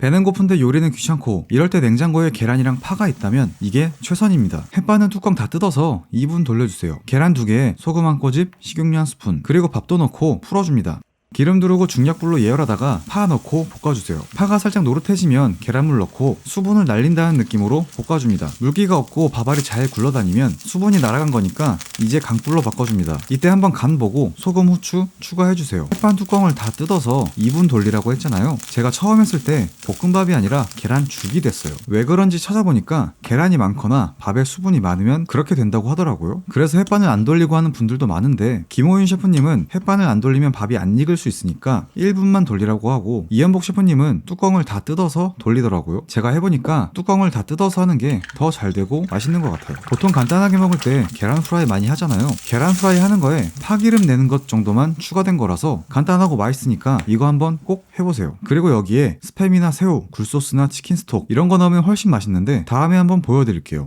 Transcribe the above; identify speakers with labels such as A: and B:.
A: 배는 고픈데 요리는 귀찮고 이럴 때 냉장고에 계란이랑 파가 있다면 이게 최선입니다. 햇반은 뚜껑 다 뜯어서 2분 돌려주세요. 계란 2개에 소금 한 꼬집, 식용유 한 스푼, 그리고 밥도 넣고 풀어줍니다. 기름 두르고 중약불로 예열하다가 파 넣고 볶아주세요. 파가 살짝 노릇해지면 계란물 넣고 수분을 날린다는 느낌으로 볶아줍니다. 물기가 없고 밥알이 잘 굴러다니면 수분이 날아간 거니까 이제 강불로 바꿔줍니다. 이때 한번 간 보고 소금, 후추 추가해주세요. 햇반 뚜껑을 다 뜯어서 2분 돌리라고 했잖아요. 제가 처음 했을 때 볶음밥이 아니라 계란죽이 됐어요. 왜 그런지 찾아보니까 계란이 많거나 밥에 수분이 많으면 그렇게 된다고 하더라고요. 그래서 햇반을 안 돌리고 하는 분들도 많은데 김호윤 셰프님은 햇반을 안 돌리면 밥이 안 익을 수 있으니까 1분만 돌리라고 하고 이현복 셰프님은 뚜껑을 다 뜯어서 돌리더라고요. 제가 해보니까 뚜껑을 다 뜯어서 하는 게 더 잘 되고 맛있는 것 같아요. 보통 간단하게 먹을 때 계란 프라이 많이 하잖아요. 계란 프라이 하는 거에 파기름 내는 것 정도만 추가된 거라서 간단하고 맛있으니까 이거 한번 꼭 해보세요. 그리고 여기에 스팸이나 새우, 굴소스나 치킨 스톡 이런 거 넣으면 훨씬 맛있는데 다음에 한번 보여드릴게요.